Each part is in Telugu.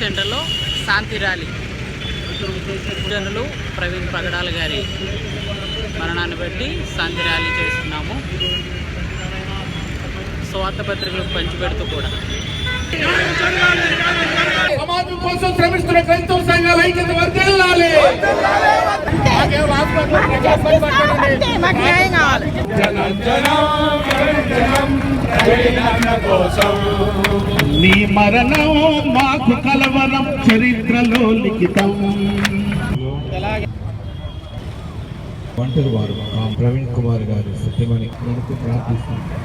సెంటర్లో శాంతి ర్యాలీ. జనులు ప్రవీణ్ ప్రగడాల గారి మరణాన్ని బట్టి శాంతి ర్యాలీ చేస్తున్నాము. స్వార్థ పత్రికలు పంచిపెడుతూ కూడా. కోసం శ్రమిస్తున్న క్రైస్తవ సంఘాల ఐక్యత వర్గెళ్ళాలి నీ మరణం మాకు కలవరం చరిత్రలో లిఖితం. వంటలు వారు ప్రవీణ్ కుమార్ గారు సత్యమని ప్రార్థిస్తున్నారు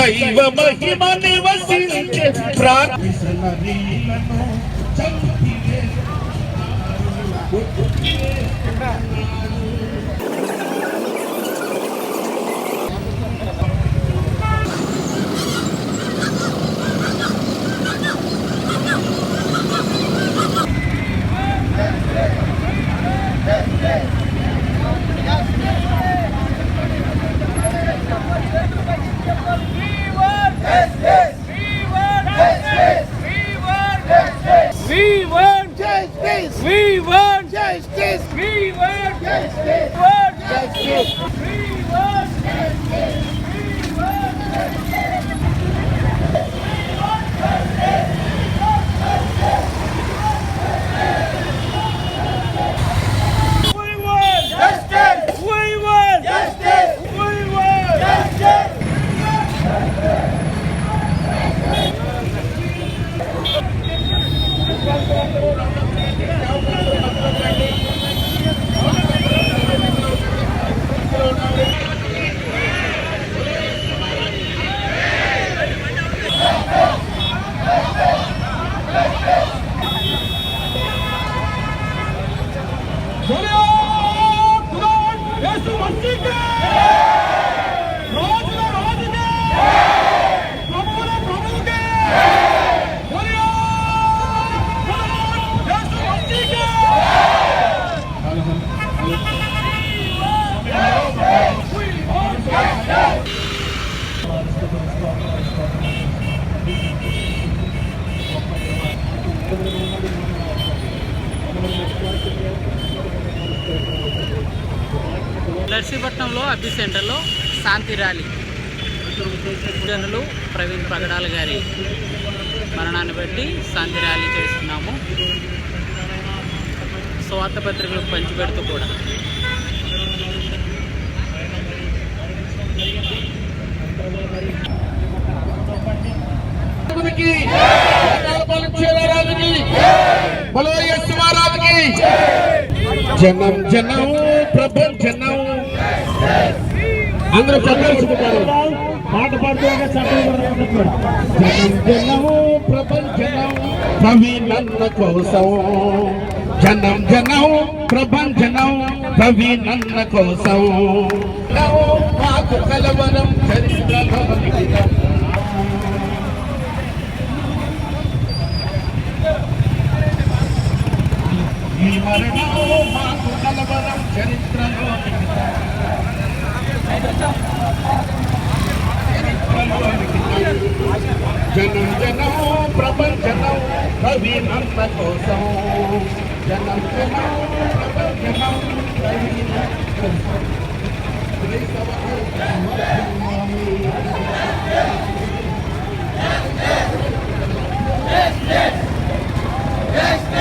దైవ మహిమ నివసించే ప్రార్థన Yes, yes. ¡Bendito! నర్సీపట్నంలో అబ్బి సెంటర్లో శాంతి ర్యాలీ. జనులు ప్రవీణ్ పగడాల గారి మరణాన్ని బట్టి శాంతి ర్యాలీ చేస్తున్నాము. స్వార్థ పత్రికలు పంచిపెడుతూ కూడా. జనం జనం ప్రపంచనం అందరూ చదివేసుకుంటారు పాట పాడుతూ జనం జనము ప్రపంచనం ప్రవీణన్న కోసం. జనం జనం ప్రపంచనం ప్రవీణన్న కోసం. మాకు కలవరం. ఈ మరణము మాకు కలవరం చరిత్రలో. Janang janang prabang janang kami mantap kosong. Janang janang prabang yes, yes, yes, yes, yes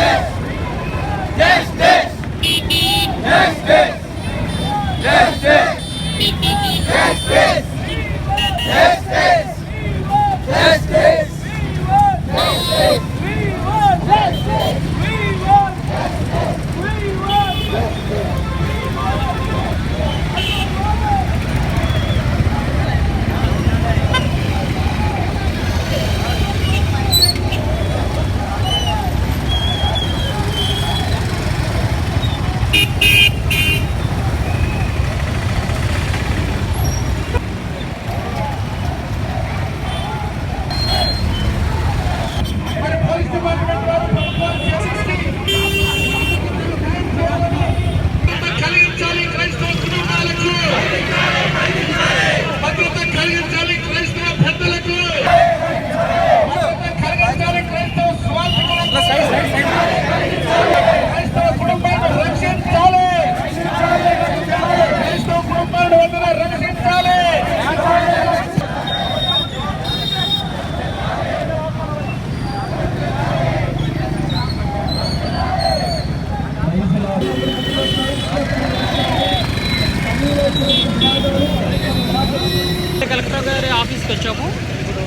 collector గారి ఆఫీస్కి వచ్చాము. ఇప్పుడు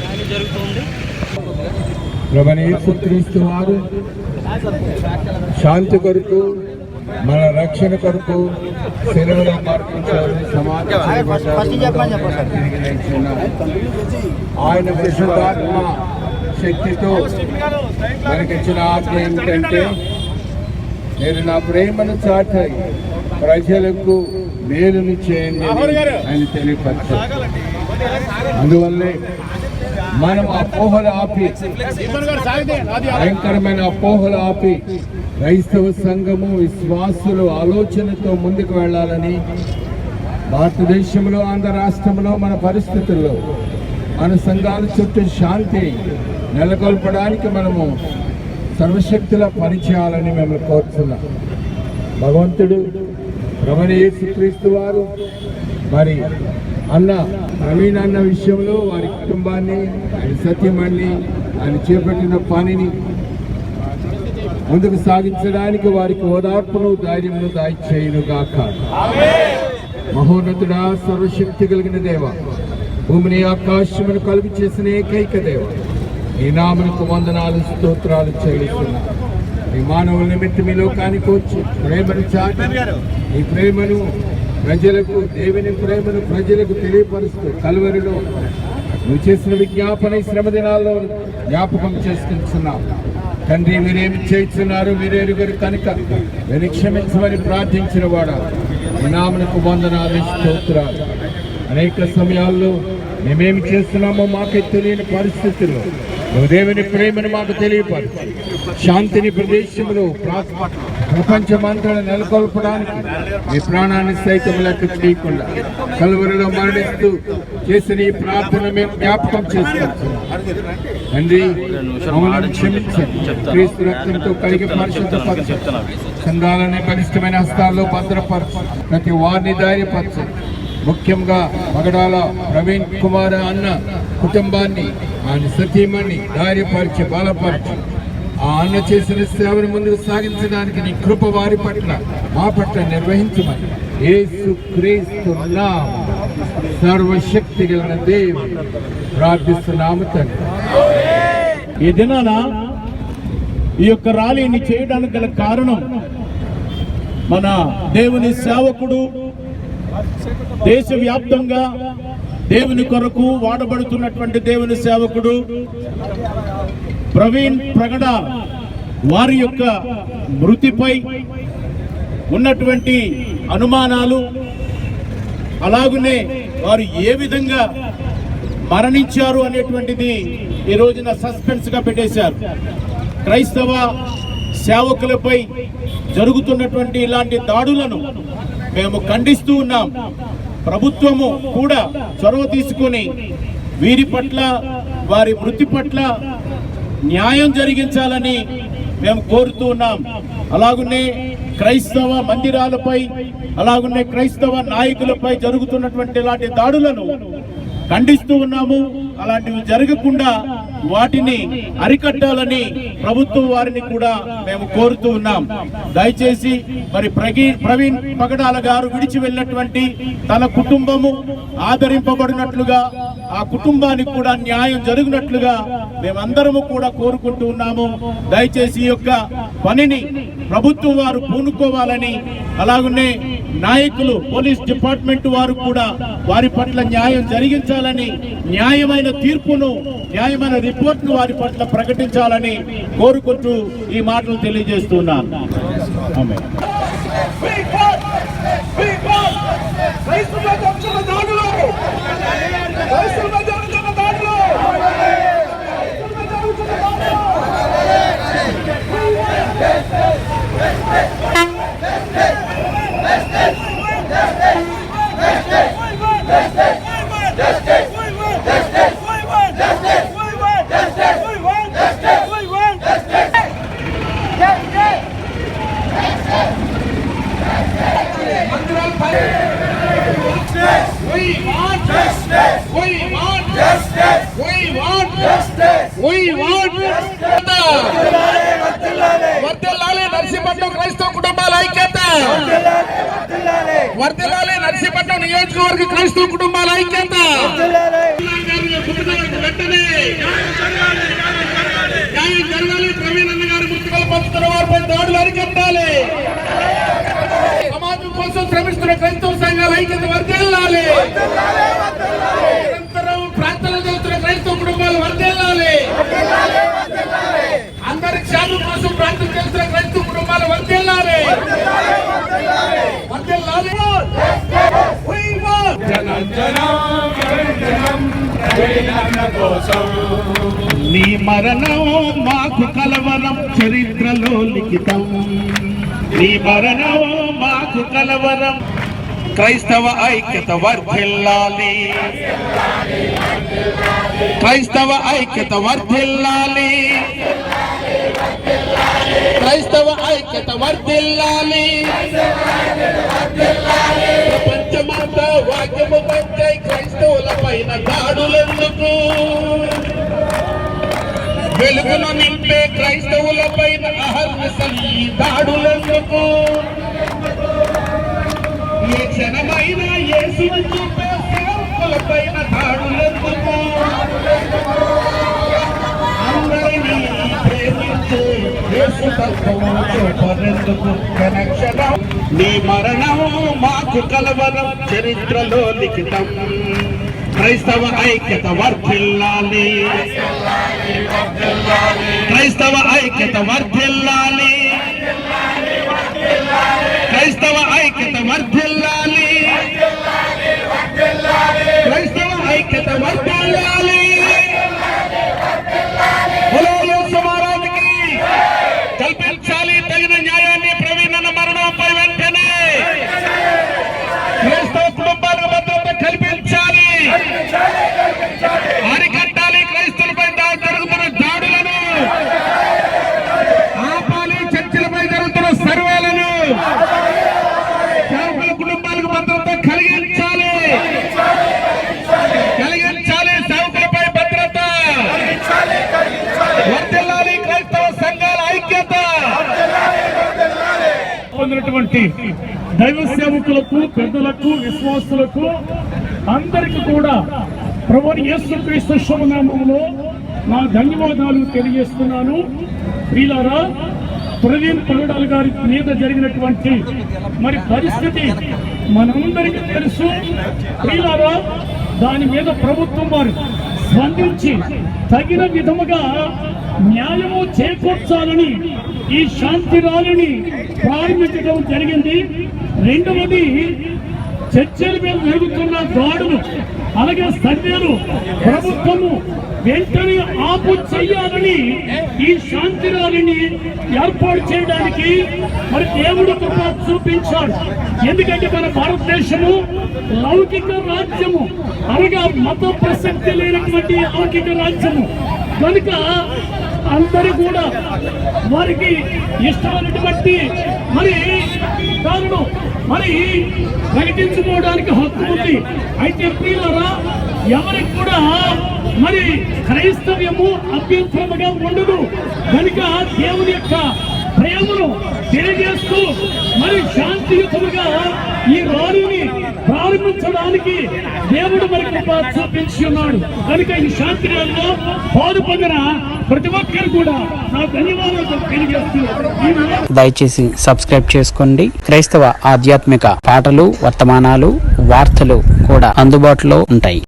ర్యాలీ జరుగుతుంది. వారు శాంతి కొరకు మన రక్షణ కొరకు మార్పించారు ఆయన విశుద్ధాత్మ శక్తితో మనకిచ్చిన ఆత్మ ఏమిటంటే నేను నా ప్రేమను చాటాయి. ప్రజలకు మేలుని చేయండి అని తెలియపరిచారు. అందువల్లే మనం అపోహలు ఆపి భయంకరమైన అపోహలు ఆపి క్రైస్తవ సంఘము విశ్వాసులు ఆలోచనతో ముందుకు వెళ్ళాలని భారతదేశంలో ఆంధ్ర రాష్ట్రంలో మన పరిస్థితుల్లో మన సంఘాల చుట్టూ శాంతి నెలకొల్పడానికి మనము సర్వశక్తుల పనిచేయాలని మేము కోరుతున్నాం. భగవంతుడు గమనయేసుక్రీస్తు వారు. మరి అన్న ప్రవీణ్ అన్న విషయంలో వారి కుటుంబాన్ని ఆయన సత్యమణ్ణి ఆయన చేపట్టిన పనిని ముందుకు సాగించడానికి వారికి ఓదార్పును ధైర్యమును దాయిచేయును గాక మహోన్నతుడా సర్వశక్తి కలిగిన దేవ భూమిని ఆకాశమును కలుగు చేసిన ఏకైక దేవ ఈ నామకు వందనాలు స్తోత్రాలు చెల్లిస్తున్నా. ఈ మానవుల నిమిత్తం మీ లోకానికి వచ్చి ప్రేమను చాటి ఈ ప్రేమను ప్రజలకు దేవుని ప్రేమను ప్రజలకు తెలియపరుస్తూ కలువరిలో నువ్వు చేసిన విజ్ఞాపన ఈ శ్రమ దినాల్లో జ్ఞాపకం చేసుకుంటున్నావు. తండ్రి మీరేమి చేస్తున్నారు? మీరేరుగురు కనుక నేను క్షమించమని ప్రార్థించిన వాడ. ఈ నామనకు వందనాలు స్తోత్రాలు. అనేక సమయాల్లో మేమేమి చేస్తున్నామో మాకే తెలియని పరిస్థితుల్లో నువ్వు దేవుని ప్రేమను మాకు తెలియపరచు. శాంతిని ప్రదేశంలో ప్రపంచమంతా నెలకొల్పడానికి మీ ప్రాణాన్ని సైతం లెక్క చేయకుండా కలువరిలో మరణిస్తూ చేసిన ఈ ప్రార్థన మేము జ్ఞాపకం చేసుకుంటున్నాం. తండ్రి మమ్మల్ని క్షమించండి. క్రీస్తు రక్తంతో కలిగి పరిశుద్ధపరచు చందాలని బలిష్టమైన హస్తాల్లో భద్రపరచు ప్రతి వారిని ధైర్యపరచు ముఖ్యంగా మగడాల ప్రవీణ్ కుమార్ అన్న కుటుంబాన్ని ఆయన సతీమణి ధైర్యపరిచి బలపరిచి ఆ అన్న చేసిన సేవను ముందుకు సాగించడానికి నీ కృప వారి పట్ల మా పట్ల నిర్వహించమని ఏసు క్రీస్తు నామమున సర్వశక్తి కలిగిన దేవుడు ప్రార్థిస్తున్నాము తండ్రి. ఈ దినాన ఈ యొక్క ర్యాలీని చేయడానికి గల కారణం మన దేవుని సేవకుడు దేశవ్యాప్తంగా దేవుని కొరకు వాడబడుతున్నటువంటి దేవుని సేవకుడు ప్రవీణ్ ప్రగడ వారి యొక్క మృతిపై ఉన్నటువంటి అనుమానాలు అలాగనే వారు ఏ విధంగా మరణించారు అనేటువంటిది ఈ రోజున సస్పెన్స్గా పెట్టేశారు. క్రైస్తవ సేవకులపై జరుగుతున్నటువంటి ఇలాంటి దాడులను మేము ఖండిస్తూ ఉన్నాం. ప్రభుత్వము కూడా చొరవ తీసుకొని వీరి పట్ల వారి మృతి పట్ల న్యాయం జరిగించాలని మేము కోరుతూ ఉన్నాం. అలాగునే క్రైస్తవ మందిరాలపై అలాగునే క్రైస్తవ నాయకులపై జరుగుతున్నటువంటి ఇలాంటి దాడులను ఖండిస్తూ ఉన్నాము. అలాంటివి జరగకుండా వాటిని అరికట్టాలని ప్రభుత్వం వారిని కూడా మేము కోరుతూ ఉన్నాం. దయచేసి మరి ప్రవీణ్ పగడాల గారు విడిచి వెళ్ళినటువంటి తన కుటుంబము ఆదరింపబడినట్లుగా ఆ కుటుంబానికి కూడా న్యాయం జరిగినట్లుగా మేమందరము కూడా కోరుకుంటూ ఉన్నాము. దయచేసి ఈ యొక్క పనిని ప్రభుత్వం వారు పూనుకోవాలని అలాగనే నాయకులు పోలీస్ డిపార్ట్మెంట్ వారు కూడా వారి పట్ల న్యాయం జరిగించాలని న్యాయమైన తీర్పును న్యాయమైన రిపోర్ట్ను వారి పట్ల ప్రకటించాలని కోరుకుంటూ ఈ మాటలు తెలియజేస్తున్నాను justice. We want justice. We want justice. We want justice. వర్దిల్లాలి నర్సీపట్నం క్రైస్తవ కుటుంబాల ఐక్యత వర్దిల్లాలి నర్సీపట్నం నియోజకవర్గ క్రైస్తవ కుటుంబాల ఐక్యత దాడులు అరికెట్టాలి సమాజం కోసం శ్రమిస్తున్న క్రైస్తవ సంఘాల ఐక్యత వర్గ నీ మరణం మాకు కలవరం చరిత్రలో లిఖితం. నీ మరణం మాకు కలవరం క్రైస్తవ ఐక్యత వర్ధిల్లాలి. క్రైస్తవ ఐక్యత వర్ధిల్లాలి. క్రైస్తవ ఐక్యత వర్ధిల్లాలి. ప్రపంచమంతా వాక్యము పంచై పైన దాడులెందుకు? వెలుగును నింపే క్రైస్తవుల పైన అహర్నిశం దాడులెందుకు? ఏ క్షణమైన యేసును చూపే సేవకుల పైన దాడులెందుకు? అందరినీ ప్రేమించే యేసు తత్వము చూపరెందుకు కనెక్షన్ నీ మరణం మాకు కలవరం చరిత్రలో లిఖితం. క్రైస్తవ ఐక్యత వర్ధిల్లాలి. క్రైస్తవ ఐక్యత వర్ధిల్లాలి. పొందినటువంటి దైవ సేవకులకు పెద్దలకు విశ్వాసులకు అందరికీ కూడా ప్రభుని యేసుక్రీస్తు శుభనామంలో నా ధన్యవాదాలు తెలియజేస్తున్నాను. ప్రియులారా ప్రవీణ్ పగడాల్ గారి మీద జరిగినటువంటి మరి పరిస్థితి మనందరికీ తెలుసు. ప్రియులారా దాని మీద ప్రభుత్వం వారు స్పందించి తగిన విధముగా న్యాయము చేకూర్చాలని ఈ శాంతి ర్యాలీని ప్రారంభించడం జరిగింది. రెండవది చర్చల మీద జరుగుతున్న దాడులు అలాగే సర్వేలు ప్రభుత్వము వెంటనే ఆపు చెయ్యాలని ఈ శాంతి ర్యాలీని ఏర్పాటు చేయడానికి మరి దేవుడు కృప చూపించాడు. ఎందుకంటే మన భారతదేశము లౌకిక రాజ్యము అనగా మత ప్రసక్తి లేనటువంటి లౌకిక రాజ్యము. కనుక అందరూ కూడా వారికి ఇష్టమైనటువంటి మరి కారణం మరి ప్రకటించుకోవడానికి హక్కు ఉంది. అయితే ప్రియులరా ఎవరికి కూడా మరి క్రైస్తవ్యము అభ్యంతరముగా ఉండదు. కనుక దేవుని యొక్క ప్రేమను తెలియజేస్తూ మరి శాంతియుతముగా ఈ ర్యాలీని ప్రారంభించడానికి దేవుడు మనకి కృప చూపించి ఉన్నాడు. కనుక ఈ శాంతి ర్యాలీలో పాల్పొందిన ప్రతి ఒక్కరు కూడా నా ధన్యవాదాలు తెలియజేస్తూ దయచేసి సబ్స్క్రైబ్ చేసుకోండి. క్రైస్తవ ఆధ్యాత్మిక పాటలు వర్తమానాలు వార్తలు కూడా అందుబాటులో ఉంటాయి.